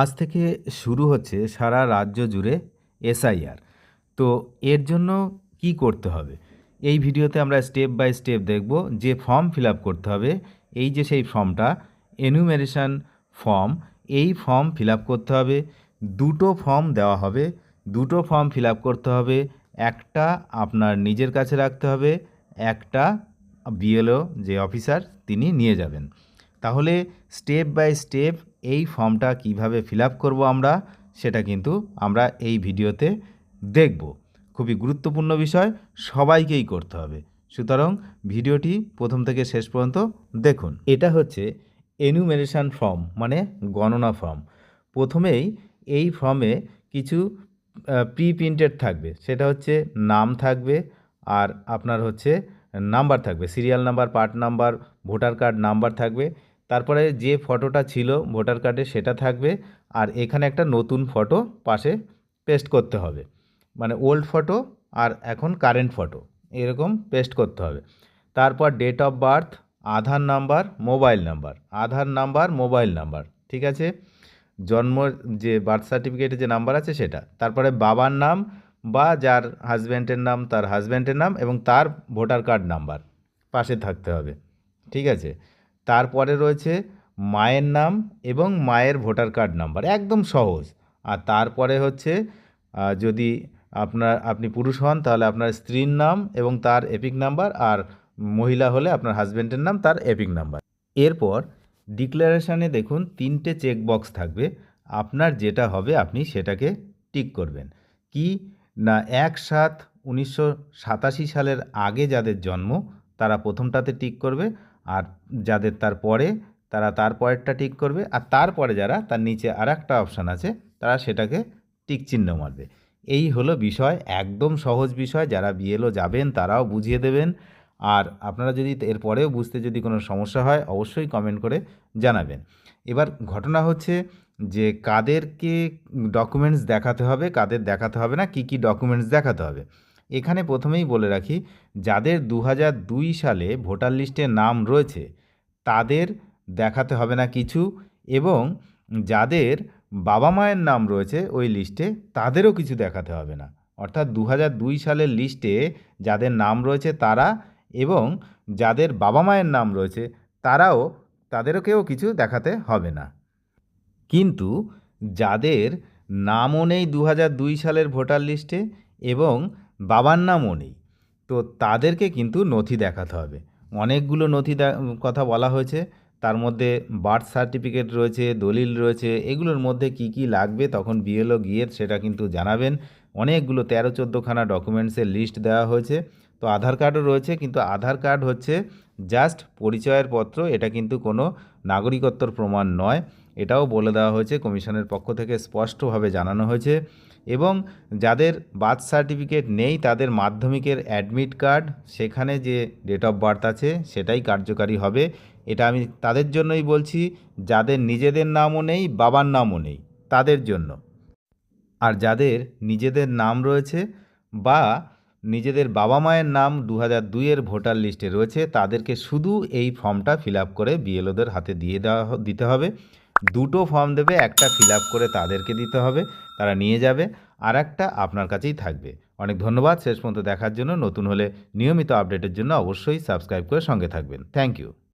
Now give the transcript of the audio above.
আজ থেকে শুরু হচ্ছে সারা রাজ্য জুড়ে এসআইআর। তো এর জন্য কি করতে হবে? এই ভিডিওতে আমরা স্টেপ বাই স্টেপ দেখব যে ফর্ম ফিল করতে হবে। এই যে সেই ফর্মটা এনুমেরেশন ফর্ম, এই ফর্ম ফিল করতে হবে। দুটো ফর্ম দেওয়া হবে। দুটো ফর্ম ফিল করতে হবে। একটা আপনার নিজের কাছে রাখতে হবে, একটা বিএলও যে অফিসার তিনি নিয়ে যাবেন। তাহলে স্টেপ বাই স্টেপ এই ফর্মটা কীভাবে ফিল আপ করব আমরা, সেটা কিন্তু আমরা এই ভিডিওতে দেখব। খুবই গুরুত্বপূর্ণ বিষয়, সবাইকেই করতে হবে। সুতরাং ভিডিওটি প্রথম থেকে শেষ পর্যন্ত দেখুন। এটা হচ্ছে এনুমেরেশন ফর্ম মানে গণনা ফর্ম প্রথমেই এই ফর্মে কিছু প্রি প্রিন্টেড থাকবে। সেটা হচ্ছে নাম থাকবে আর আপনার হচ্ছে নাম্বার থাকবে। Serial number part number voter card number থাকবে। তারপরে যে ফটোটা ছিল ভোটার কার্ডে সেটা থাকবে আর এখানে একটা নতুন ফটো পাশে পেস্ট করতে হবে। মানে ওল্ড ফটো আর এখন কারেন্ট ফটো এরকম পেস্ট করতে হবে। তারপর date of birth Aadhaar number mobile number Aadhaar number mobile number ঠিক আছে? জন্ম যে বার্থ সার্টিফিকেটে যে নাম্বার আছে সেটা। তারপরে বাবার নাম বা যার হাজব্যান্ডের নাম, তার হাজব্যান্ডের নাম এবং তার ভোটার কার্ড নাম্বার পাশে থাকতে হবে, ঠিক আছে? তারপরে রয়েছে মায়ের নাম এবং মায়ের ভোটার কার্ড নাম্বার, একদম সহজ। আর তারপরে হচ্ছে যদি আপনার, আপনি পুরুষ হন তাহলে আপনার স্ত্রীর নাম এবং তার এপিক নাম্বার আর মহিলা হলে আপনার হাজব্যান্ডের নাম, তার এপিক নাম্বার। এরপর ডিক্লারেশানে দেখুন তিনটে চেক বক্স থাকবে, আপনার যেটা হবে আপনি সেটাকে টিক করবেন। কি না এক সাত উনিশশো সালের আগে যাদের জন্ম, তারা প্রথমটাতে টিক করবে আর যাদের তার পরে, তারা তার পরেরটা টিক করবে, আর তারপরে যারা তার নিচে আর একটা অপশান আছে, তারা সেটাকে টিক চিহ্ন মারবে। এই হলো বিষয়, একদম সহজ বিষয়, যারা বিএলও যাবেন তারাও বুঝিয়ে দেবেন। আর আপনারা যদি এরপরেও বুঝতে যদি কোনো সমস্যা হয়, অবশ্যই কমেন্ট করে জানাবেন। এবার ঘটনা হচ্ছে যে কাদেরকে ডকুমেন্টস দেখাতে হবে, কাদের দেখাতে হবে না, কি কি ডকুমেন্টস দেখাতে হবে? এখানে প্রথমেই বলে রাখি, যাদের দু দুই সালে ভোটার লিস্টে নাম রয়েছে, তাদের দেখাতে হবে না কিছু এবং যাদের বাবা মায়ের নাম রয়েছে ওই লিস্টে, তাদেরও কিছু দেখাতে হবে না। অর্থাৎ দু দুই সালের লিস্টে যাদের নাম রয়েছে তারা এবং যাদের বাবা মায়ের নাম রয়েছে তারাও তাদেরকেও কিছু দেখাতে হবে না। কিন্তু যাদের নামও নেই দু দুই সালের ভোটার লিস্টে এবং বাবার নামও নেই। তো তাদেরকে কিন্তু নথি দেখাতে হবে। অনেকগুলো নথি কথা বলা হয়েছে। তার মধ্যে বার্থ সার্টিফিকেট রয়েছে, দলিল রয়েছে, এগুলোর মধ্যে কি কি লাগবে, তখন বিএলও গিয়ে সেটা কিন্তু জানাবেন। অনেকগুলো তেরো চোদ্দোখানা ডকুমেন্টসের লিস্ট দেওয়া হয়েছে। তো আধার কার্ডও রয়েছে, কিন্তু আধার কার্ড হচ্ছে জাস্ট পরিচয়ের পত্র, এটা কিন্তু কোনো নাগরিকত্বর প্রমাণ নয়। এটাও বলে দেওয়া হয়েছে, কমিশনের পক্ষ থেকে স্পষ্টভাবে জানানো হয়েছে। এবং যাদের বার্থ সার্টিফিকেট নেই, তাদের মাধ্যমিকের অ্যাডমিট কার্ড সেখানে যে ডেট অফ বার্থ আছে, সেটাই কার্যকারী হবে। এটা আমি তাদের জন্যই বলছি, যাদের নিজেদের নামও নেই, বাবার নামও নেই, তাদের জন্য। আর যাদের নিজেদের নাম রয়েছে বা নিজেদের বাবা মায়ের নাম দু হাজার দুইয়ের ভোটার লিস্টে রয়েছে। তাদেরকে শুধু এই ফর্মটা ফিল করে বিএলওদের হাতে দিয়ে দেওয়া দিতে হবে। দুটো ফর্ম দেবে, একটা ফিল করে তাদেরকে দিতে হবে। তারা নিয়ে যাবে আর একটা আপনার কাছেই থাকবে। অনেক ধন্যবাদ। শেষ পর্যন্ত দেখার জন্য। নতুন হলে নিয়মিত আপডেটের জন্য অবশ্যই সাবস্ক্রাইব করে সঙ্গে থাকবেন। Thank you.